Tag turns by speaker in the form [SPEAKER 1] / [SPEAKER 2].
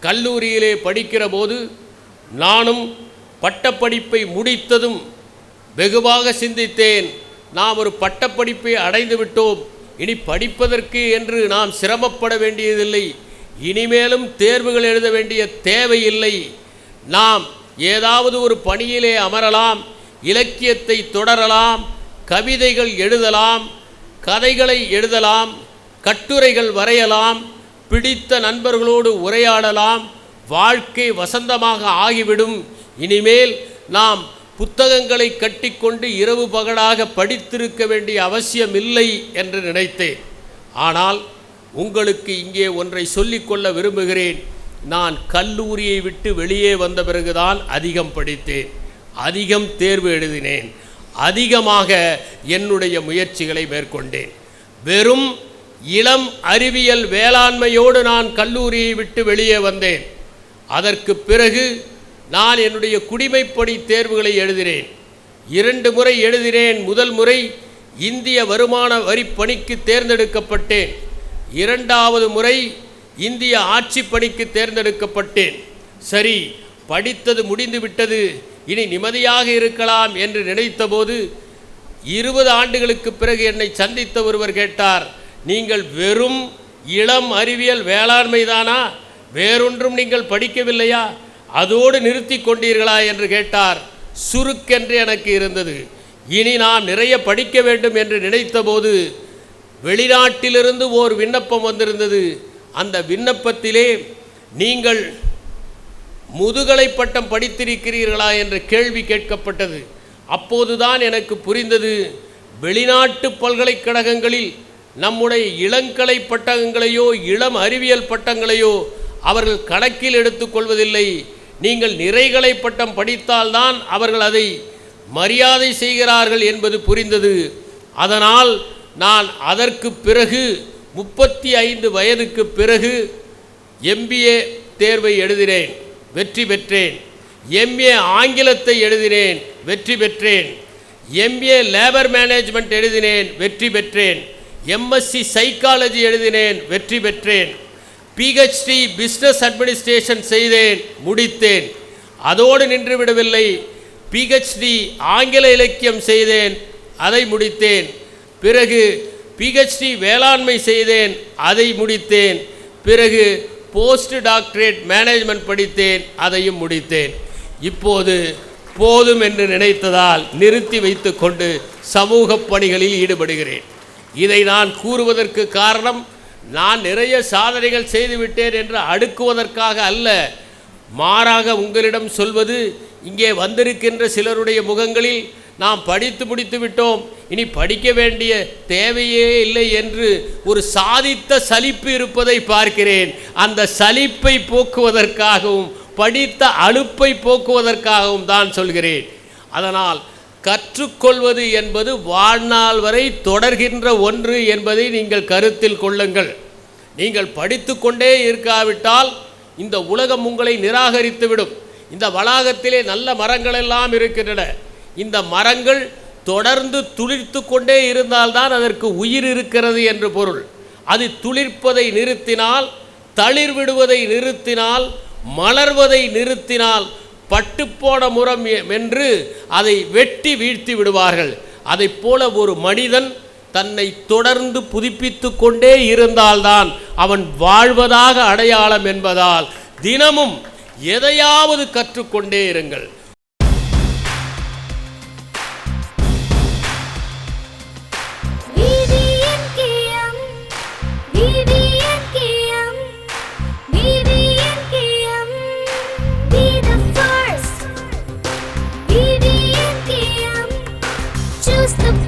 [SPEAKER 1] கல்லூரியிலே படிக்கிற போது நானும் பட்டப்படிப்பை முடித்ததும் வெகுவாக சிந்தித்தேன். நாம் ஒரு பட்டப்படிப்பை அடைந்து விட்டோம். இனி படிப்பதற்கு என்று நாம் சிரமப்பட வேண்டியதில்லை. இனிமேலும் தேர்வுகள் எழுத வேண்டிய தேவையில்லை. நாம் ஏதாவது ஒரு பணியிலே அமரலாம் இலக்கியத்தை தொடரலாம் கவிதைகள் எழுதலாம் கதைகளை எழுதலாம் கட்டுரைகள் வரையலாம் பிடித்த நண்பர்களோடு உரையாடலாம். வாழ்க்கை வசந்தமாக ஆகிவிடும். இனிமேல் நாம் புத்தகங்களை கட்டிக்கொண்டு இரவு பகலாக படித்திருக்க வேண்டிய அவசியம் இல்லை என்று நினைத்தேன். ஆனால் உங்களுக்கு இங்கே ஒன்றை சொல்லிக்கொள்ள விரும்புகிறேன். நான் கல்லூரியை விட்டு வெளியே வந்த பிறகுதான் அதிகம் படித்தேன். அதிகம் தேர்வு எழுதினேன். அதிகமாக என்னுடைய முயற்சிகளை மேற்கொண்டேன். வெறும் இளம் அறிவியல் வேளாண்மையோடு நான் கல்லூரியை விட்டு வெளியே வந்தேன். அதற்கு பிறகு நான் என்னுடைய குடிமைப்பணி தேர்வுகளை எழுதினேன். இரண்டு முறை எழுதினேன். முதல் முறை இந்திய வருமான வரி பணிக்கு தேர்ந்தெடுக்கப்பட்டேன். இரண்டாவது முறை இந்திய ஆட்சி பணிக்கு தேர்ந்தெடுக்கப்பட்டேன். சரி படித்தது முடிந்து விட்டது. இனி நிம்மதியாக இருக்கலாம் என்று நினைத்தபோது இருபது ஆண்டுகளுக்கு பிறகு என்னை சந்தித்த ஒருவர் கேட்டார் நீங்கள் வெறும் இளம் அறிவியல் வேளாண்மை தானா வேறொன்றும் நீங்கள் படிக்கவில்லையா? அதோடு நிறுத்தி கொண்டீர்களா என்று கேட்டார். சுருக்கென்று எனக்கு இருந்தது. இனி நான் நிறைய படிக்க வேண்டும் என்று நினைத்தபோது வெளிநாட்டிலிருந்து ஓர் விண்ணப்பம் வந்திருந்தது. அந்த விண்ணப்பத்திலே நீங்கள் முதுகலை பட்டம் படித்திருக்கிறீர்களா என்ற கேள்வி கேட்கப்பட்டது. அப்போதுதான் எனக்கு புரிந்தது. வெளிநாட்டு பல்கலைக்கழகங்களில் நம்முடைய இளங்கலை பட்டங்களையோ இளம் அறிவியல் பட்டங்களையோ அவர்கள் கணக்கில் எடுத்துக்கொள்வதில்லை நீங்கள் நிறைகலை பட்டம் படித்தால்தான் அவர்கள் அதை மரியாதை செய்கிறார்கள் என்பது புரிந்தது. அதனால் நான் அதற்கு பிறகு முப்பத்தி ஐந்து வயதுக்கு பிறகு எம்பிஏ தேர்வை எழுதினேன் வெற்றி பெற்றேன். எம்ஏ ஆங்கிலத்தை எழுதினேன் வெற்றி பெற்றேன். எம்ஏ லேபர் மேனேஜ்மெண்ட் எழுதினேன் வெற்றி பெற்றேன். எம்எஸ்சி சைக்காலஜி எழுதினேன் வெற்றி பெற்றேன். பிஹெச்டி பிஸ்னஸ் அட்மினிஸ்ட்ரேஷன் செய்தேன் முடித்தேன். அதோடு நின்றுவிடவில்லை பிஹெச்டி ஆங்கில இலக்கியம் செய்தேன் அதை முடித்தேன். பிறகு பிஹெச்டி வேளாண்மை செய்தேன் அதை முடித்தேன். பிறகு போஸ்ட் டாக்டரேட் மேனேஜ்மெண்ட் படித்தேன் அதையும் முடித்தேன். இப்போது போதும் என்று நினைத்ததால் நிறுத்தி வைத்துக்கொண்டு சமூக பணிகளில் ஈடுபடுகிறேன். இதை நான் கூறுவதற்கு காரணம் நான் நிறைய சாதனைகள் செய்துவிட்டேன் என்று அடுக்குவதற்காக அல்ல. மாறாக உங்களிடம் சொல்வது இங்கே வந்திருக்கின்ற சிலருடைய முகங்களில் நாம் படித்து முடித்து விட்டோம். இனி படிக்க வேண்டிய தேவையே இல்லை என்று ஒரு சாதித்த சலிப்பு இருப்பதை பார்க்கிறேன். அந்த சலிப்பை போக்குவதற்காகவும் படித்த அலுப்பை போக்குவதற்காகவும் தான் சொல்கிறேன். அதனால் கற்றுக்கொள்வது என்பது வாழ்நாள் வரை தொடர்கின்ற ஒன்று என்பதை நீங்கள் கருத்தில் கொள்ளுங்கள். நீங்கள் படித்து கொண்டே இருக்காவிட்டால் இந்த உலகம் உங்களை நிராகரித்துவிடும். இந்த வளாகத்திலே நல்ல மரங்கள் எல்லாம் இருக்கின்றன. இந்த மரங்கள் தொடர்ந்து துளிர்த்து கொண்டே இருந்தால்தான் அதற்கு உயிர் இருக்கிறது என்று பொருள். அது துளிர்ப்பதை நிறுத்தினால் தளிர் விடுவதை நிறுத்தினால் மலர்வதை நிறுத்தினால் பட்டுப்போன முறம் என்று அதை வெட்டி வீழ்த்தி விடுவார்கள். அதைப் போல ஒரு மனிதன் தன்னை தொடர்ந்து புதுப்பித்து கொண்டே இருந்தால்தான் அவன் வாழ்வதாக அடையாளம் என்பதால் தினமும் எதையாவது கற்றுக்கொண்டே இருங்கள்.
[SPEAKER 2] Choose the